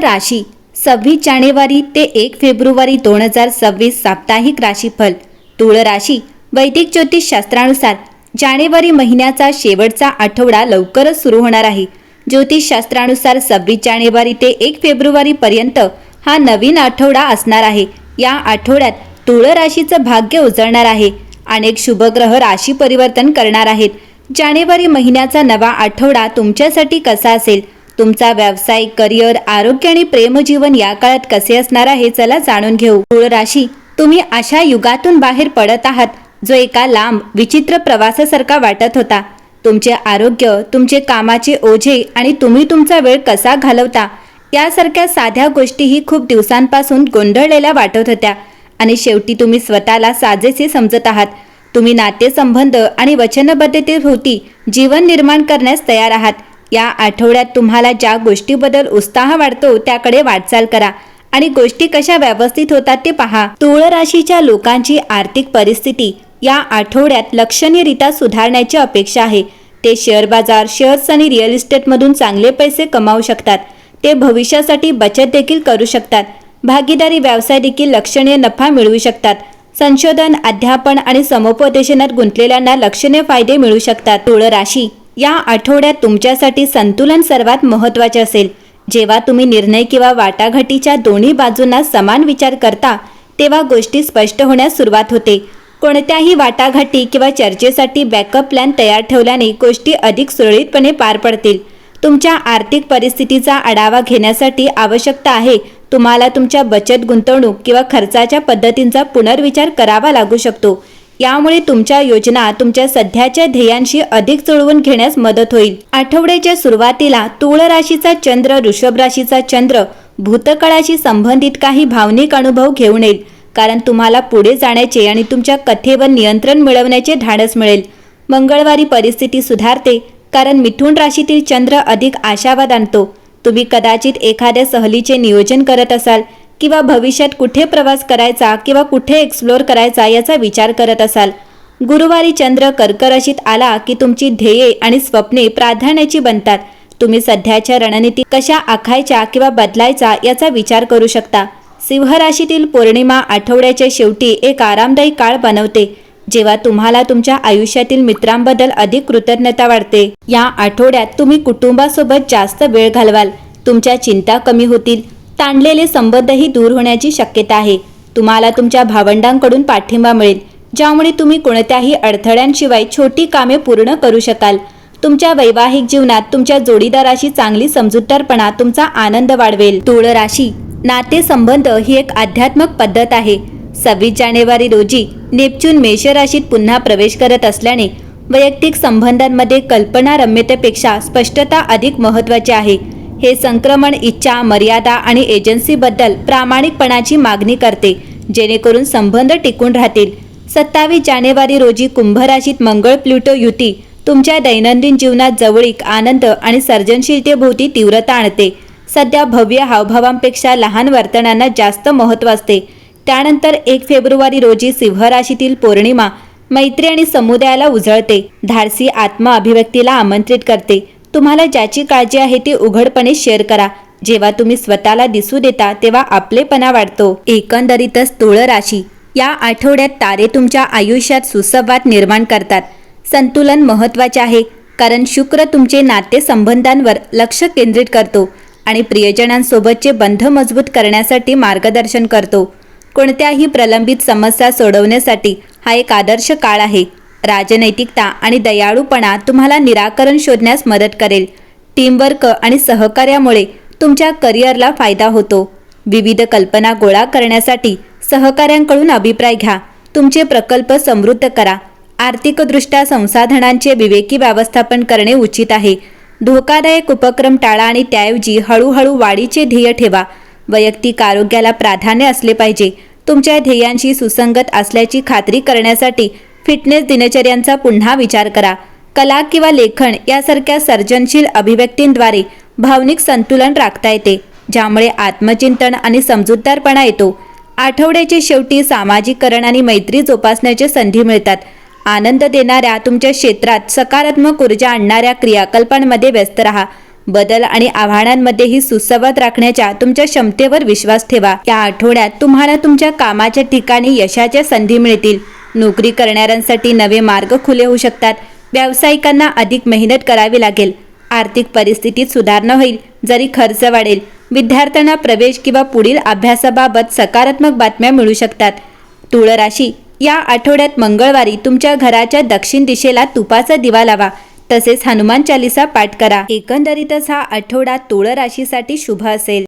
राशी सव्वीस जानेवारी ते एक फेब्रुवारी दोन हजार सव्वीस साप्ताहिक राशीफल. तुळ राशी वैदिक ज्योतिषशास्त्रानुसार जानेवारी महिन्याचा शेवटचा आठवडा लवकरच सुरू होणार आहे. ज्योतिषशास्त्रानुसार सव्वीस जानेवारी ते एक फेब्रुवारीपर्यंत हा नवीन आठवडा असणार आहे. या आठवड्यात तुळ राशीचं भाग्य उजळणार आहे. अनेक शुभग्रह राशी परिवर्तन करणार आहेत. जानेवारी महिन्याचा नवा आठवडा तुमच्यासाठी कसा असेल? तुमचा व्यावसायिक करिअर आरोग्य आणि प्रेमजीवन या काळात कसे असणार आहे चला जाणून घेऊ. मूळ राशी तुम्ही अशा युगातून बाहेर पडत आहात जो एका लांब विचित्र प्रवासासारखा वाटत होता. तुमचे आरोग्य तुमचे कामाचे ओझे आणि तुम्ही तुमचा वेळ कसा घालवता यासारख्या साध्या गोष्टीही खूप दिवसांपासून गोंधळलेल्या वाटत होत्या. आणि शेवटी तुम्ही स्वतःला साजेसे समजत आहात. तुम्ही नातेसंबंध आणि वचनबद्धतेभोवती जीवन निर्माण करण्यास तयार आहात. या आठवड्यात तुम्हाला ज्या गोष्टीबद्दल उत्साह वाढतो त्याकडे वाटचाल करा. आणि गोष्टी कशा व्यवस्थित होतात ते पहा. तुळ राशीच्या लोकांची आर्थिक परिस्थिती या आठवड्यात लक्षणीयरित्या सुधारण्याची अपेक्षा आहे. ते शेअर बाजार शेअर्स आणि रिअल इस्टेटमधून चांगले पैसे कमावू शकतात. ते भविष्यासाठी बचत देखील करू शकतात. भागीदारी व्यवसाय देखील लक्षणीय नफा मिळवू शकतात. संशोधन अध्यापन आणि समुपदेशनात गुंतलेल्यांना लक्षणीय फायदे मिळू शकतात. तुळ राशी या आठवड्यात तुमच्यासाठी संतुलन सर्वात महत्त्वाचे असेल. जेव्हा तुम्ही निर्णय किंवा वाटाघाटीच्या दोन्ही बाजूंना समान विचार करता तेव्हा गोष्टी स्पष्ट होण्यास सुरुवात होते. कोणत्याही वाटाघाटी किंवा चर्चेसाठी बॅकअप प्लॅन तयार ठेवल्याने गोष्टी अधिक सुरळीतपणे पार पडतील. तुमच्या आर्थिक परिस्थितीचा आढावा घेण्यासाठी आवश्यकता आहे. तुम्हाला तुमच्या बचत गुंतवणूक किंवा खर्चाच्या पद्धतींचा पुनर्विचार करावा लागू शकतो. यामुळे तुमच्या योजना तुमच्या सध्याच्या ध्येयांशी अधिक जुळवून घेण्यास मदत होईल. आठवड्याच्या सुरुवातीला तुळ राशीचा चंद्र ऋषभ राशीचा चंद्र भूतकाळाशी संबंधित काही भावनिक अनुभव घेऊन येईल. कारण तुम्हाला पुढे जाण्याचे आणि तुमच्या कथेवर नियंत्रण मिळवण्याचे धाडस मिळेल. मंगळवारी परिस्थिती सुधारते कारण मिथुन राशीतील चंद्र अधिक आशावाद आणतो. तुम्ही कदाचित एखाद्या सहलीचे नियोजन करत असाल किंवा भविष्यात कुठे प्रवास करायचा किंवा कुठे एक्सप्लोअर करायचा याचा विचार करत असाल. गुरुवारी चंद्र कर्क राशीत आला की तुमची ध्येये आणि स्वप्ने प्राधान्याची बनतात. तुम्ही सध्याच्या रणनीती कशा आखायच्या किंवा बदलायचा याचा विचार करू शकता. सिंह राशीतील पौर्णिमा आठवड्याच्या शेवटी एक आरामदायी काळ बनवते जेव्हा तुम्हाला तुमच्या आयुष्यातील मित्रांबद्दल अधिक कृतज्ञता वाढते. या आठवड्यात तुम्ही कुटुंबासोबत जास्त वेळ घालवाल. तुमच्या चिंता कमी होतील. ताणलेले संबंधही दूर होण्याची शक्यता आहे. तुम्हाला तुमच्या भावंडांकडून पाठिंबा मिळेल ज्यामुळे तुम्ही कोणत्याही अडथळ्यांशिवाय छोटी कामे पूर्ण करू शकाल. तुमच्या वैवाहिक जीवनात तुमच्या जोडीदाराशी चांगली समजूतदारपणा तुमचा आनंद वाढवेल. तुळ राशी नातेसंबंध ही एक आध्यात्मक पद्धत आहे. सव्वीस जानेवारी रोजी नेपच्यून मेष राशीत पुन्हा प्रवेश करत असल्याने वैयक्तिक संबंधांमध्ये कल्पनारम्यतेपेक्षा स्पष्टता अधिक महत्त्वाची आहे. हे संक्रमण इच्छा मर्यादा आणि एजन्सीबद्दल प्रामाणिकपणाची मागणी करते जेणेकरून संबंध टिकून राहतील. सत्तावीस जानेवारी रोजी कुंभराशीत मंगळ प्लुटो युती तुमच्या दैनंदिन जीवनात जवळीक आनंद आणि सर्जनशीलतेभोवती तीव्रता आणते. सध्या भव्य हावभावांपेक्षा लहान वर्तनांना जास्त महत्त्व असते. त्यानंतर एक फेब्रुवारी रोजी सिंहराशीतील पौर्णिमा मैत्री आणि समुदायाला उजळते. धाडसी आत्मा अभिव्यक्तीला आमंत्रित करते. तुम्हाला ज्याची काळजी आहे ती उघडपणे शेअर करा. जेव्हा तुम्ही स्वतःला दिसू देता तेव्हा आपलेपणा वाढतो. एकंदरीतच तुळ राशी या आठवड्यात तारे तुमच्या आयुष्यात सुसंवाद निर्माण करतात. संतुलन महत्त्वाचे आहे कारण शुक्र तुमचे नातेसंबंधांवर लक्ष केंद्रित करतो आणि प्रियजनांसोबतचे बंध मजबूत करण्यासाठी मार्गदर्शन करतो. कोणत्याही प्रलंबित समस्या सोडवण्यासाठी हा एक आदर्श काळ आहे. राजनैतिकता आणि दयाळूपणा तुम्हाला निराकरण शोधण्यास मदत करेल. टीमवर्क आणि सहकार्यामुळे तुमच्या करिअरला फायदा होतो. विविध कल्पना गोळा करण्यासाठी सहकाऱ्यांकडून अभिप्राय घ्या. तुमचे प्रकल्प समृद्ध करा. आर्थिकदृष्ट्या संसाधनांचे विवेकी व्यवस्थापन करणे उचित आहे. धोकादायक उपक्रम टाळा आणि त्याऐवजी हळूहळू वाढीचे ध्येय ठेवा. वैयक्तिक आरोग्याला प्राधान्य असले पाहिजे. तुमच्या ध्येयांशी सुसंगत असल्याची खात्री करण्यासाठी फिटनेस दिनचर्यांचा पुन्हा विचार करा. कला किंवा लेखन यासारख्या सर्जनशील अभिव्यक्तींद्वारे भावनिक संतुलन राखता येते ज्यामुळे आत्मचिंतन आणि समजूतदारपणा येतो. आठवड्याच्या शेवटी सामाजिकरण आणि मैत्री जोपासण्याच्या संधी मिळतात. आनंद देणाऱ्या तुमच्या क्षेत्रात सकारात्मक ऊर्जा आणणाऱ्या क्रियाकल्पांमध्ये व्यस्त राहा. बदल आणि आव्हानांमध्येही सुसंवाद राखण्याच्या तुमच्या क्षमतेवर विश्वास ठेवा. या आठवड्यात तुम्हाला तुमच्या कामाच्या ठिकाणी यशाच्या संधी मिळतील. नोकरी करणाऱ्यांसाठी नवे मार्ग खुले होऊ शकतात. व्यावसायिकांना अधिक मेहनत करावी लागेल. आर्थिक परिस्थितीत सुधारणा होईल. जरी खर्च वाढेल विद्यार्थ्यांना प्रवेश किंवा पुढील अभ्यासाबाबत सकारात्मक बातम्या मिळू शकतात. तुळ राशी या आठवड्यात मंगळवारी तुमच्या घराच्या दक्षिण दिशेला तुपाचा दिवा लावा. तसेच हनुमान चालिसा पाठ करा. एकंदरीतच हा आठवडा तुळ राशीसाठी शुभ असेल.